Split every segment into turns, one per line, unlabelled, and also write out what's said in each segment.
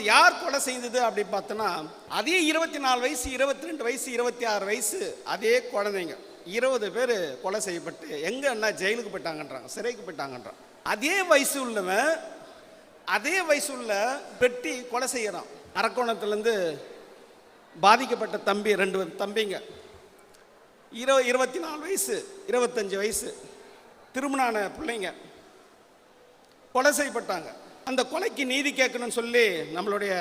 அது யார் கொலை செய்தது அப்படி பார்த்தோன்னா அதே இருபத்தி நாலு வயசு இருபத்தி ரெண்டு வயசு இருபத்தி ஆறு வயசு அதே குழந்தைங்க. இருபது பேர் கொலை செய்யப்பட்டு எங்கே என்ன ஜெயிலுக்கு போயிட்டாங்கன்றாங்க சிறைக்கு போயிட்டாங்கன்றான் அதே வயசு உள்ளவன் அதே வயசு உள்ள வெட்டி கொலை செய்யறான். அரக்கோணத்துலேருந்து பாதிக்கப்பட்ட தம்பி ரெண்டு தம்பிங்க. இரு இருபத்தி நாலு வயசு இருபத்தஞ்சு வயசு திருமணான பிள்ளைங்க கொலை செய்யப்பட்டாங்க. அந்த கொலைக்கு நீதி கேட்கணும்னு சொல்லி நம்மளுடைய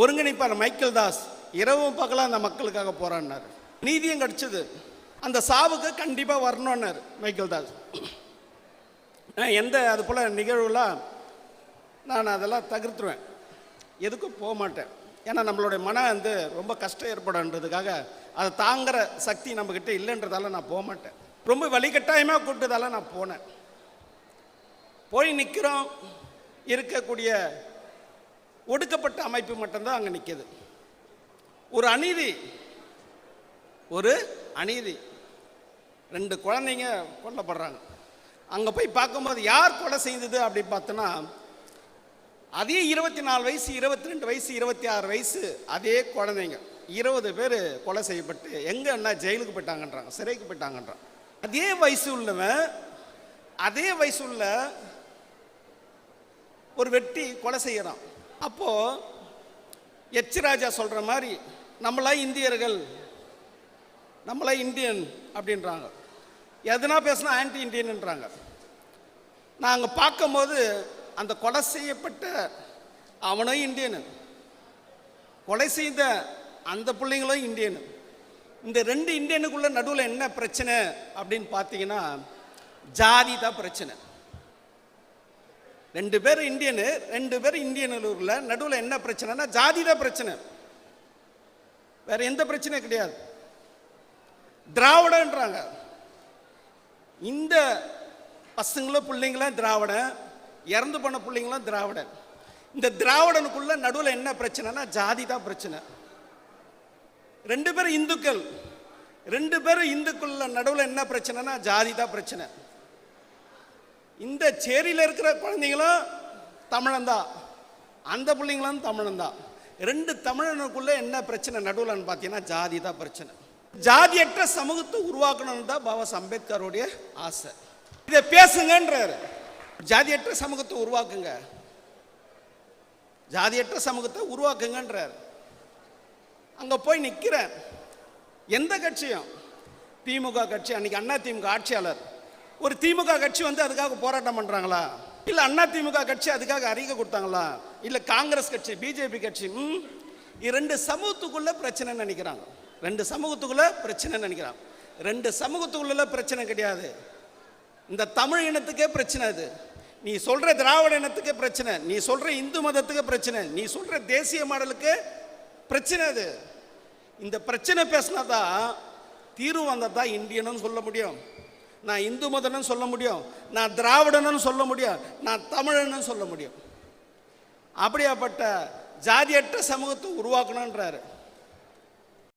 ஒருங்கிணைப்பாளர் மைக்கேல் தாஸ் இரவும் பகலாக அந்த மக்களுக்காக போராடினார். நீதியும் கிடச்சிது. அந்த சாவுக்கு கண்டிப்பாக வரணும்னார் மைக்கேல் தாஸ். நான் எந்த அது போல் நிகழ்வுலாம் நான் அதெல்லாம் தகர்த்துருவேன். எதுக்கும் போக மாட்டேன். ஏன்னா நம்மளுடைய மன வந்து ரொம்ப கஷ்டம் ஏற்படுன்றதுக்காக அதை தாங்குற சக்தி நம்மக்கிட்ட இல்லைன்றதால நான் போக மாட்டேன். ரொம்ப வழிகட்டாயமாக கூப்பிட்டதால நான் போனேன். போய் நிற்கிறோம் இருக்கக்கூடிய ஒடுக்கப்பட்ட அமைப்பு மட்டும்தான் அங்கே நிற்கிது ஒரு அநீதி ஒரு அநீதி. ரெண்டு குழந்தைங்க கொல்லப்படுறாங்க. அங்கே போய் பார்க்கும்போது யார் கொலை செய்தது அப்படி பார்த்தோன்னா அதே இருபத்தி நாலு வயசு இருபத்தி ரெண்டு வயசு இருபத்தி ஆறு வயசு அதே குழந்தைங்க. இருபது பேர் கொலை செய்யப்பட்டு எங்கே என்ன ஜெயிலுக்கு போயிட்டாங்கன்றாங்க சிறைக்கு போயிட்டாங்கன்றான் அதே வயசு உள்ளவன் அதே வயசு உள்ள ஒரு வெட்டி கொலை செய்கிறான் அப்போது எச் ராஜா மாதிரி நம்மளா இந்தியர்கள் நம்மளா இந்தியன் அப்படின்றாங்க. எதுனா பேசினா ஆன்டி இந்தியன்ன்றாங்க நாங்கள் பார்க்கும்போது அந்த கொலை செய்யப்பட்ட அவனும் இந்தியனு கொலை செய்த அந்த பிள்ளைங்களும் இந்தியனு இந்த ரெண்டு இந்தியனுக்குள்ள நடுவில் என்ன பிரச்சனை அப்படின்னு பார்த்தீங்கன்னா ஜாதி தான் பிரச்சனை. ரெண்டு பேர் இந்தியனு ரெண்டு பேர் இந்தியனூரில் நடுவில் என்ன பிரச்சனைனா ஜாதி தான் பிரச்சனை. வேற எந்த பிரச்சனையும் கிடையாது. திராவிடன்றாங்க. இந்த பசங்களும் பிள்ளைங்களும் திராவிடன். இறந்து போன பிள்ளைங்களும் திராவிடன். இந்த திராவிடனுக்குள்ள நடுவில் என்ன பிரச்சனைனா ஜாதி தான் பிரச்சனை. ரெண்டு பேரும் இந்துக்கள். ரெண்டு பேரும் இந்துக்குள்ள நடுவில் என்ன பிரச்சனைனா ஜாதி தான் பிரச்சனை. இந்த சேரியில் இருக்கிற குழந்தைங்களும் தமிழன்தான். அந்த பிள்ளைங்களும் தமிழன்தான். ரெண்டு தமிழனுக்குள்ளே என்ன பிரச்சனை? நடுவில்னு பார்த்தீங்கன்னா ஜாதி தான் பிரச்சனை. ஜாதியற்ற சமூகத்தை உருவாக்கணும்னு தான் பாபா அம்பேத்கருடைய ஆசை. இதை பேசுங்கன்றாரு. ஜாதியற்ற சமூகத்தை உருவாக்குங்க. ஜாதியற்ற சமூகத்தை உருவாக்குங்கன்றார். அங்கே போய் நிற்கிறேன் எந்த கட்சியும்? திமுக கட்சி அன்னைக்கு அண்ணா திமுக ஆட்சியாளர். ஒரு திமுக கட்சி வந்து அதுக்காக போராட்டம் பண்றாங்களா? இல்ல அண்ணா திமுக கட்சி அதுக்காக அறிக்கை கொடுத்தாங்களா? இல்ல காங்கிரஸ் கட்சி பிஜேபி கட்சி ரெண்டு இரண்டு சமூகத்துக்குள்ள பிரச்சனை நினைக்கிறாங்க. ரெண்டு சமூகத்துக்குள்ள பிரச்சனை நினைக்கிறாங்க. ரெண்டு சமூகத்துக்குள்ள பிரச்சனை கிடையாது. இந்த தமிழ் இனத்துக்கே பிரச்சனை அது. நீ சொல்ற திராவிட இனத்துக்கு பிரச்சனை நீ சொல்ற இந்து மதத்துக்கு பிரச்சனை நீ சொல்ற தேசிய மாடலுக்கு பிரச்சனை அது. இந்த பிரச்சனை பேசினாதான் தீர்வு வந்தால் தான் இந்தியனும் சொல்ல முடியும். நான் இந்து மதன்னு சொல்ல முடியும். நான் திராவிடன்னு சொல்ல முடியும். நான் தமிழனும் சொல்ல முடியும். அப்படியாப்பட்ட ஜாதியற்ற சமூகத்தை உருவாக்கணுன்றாரு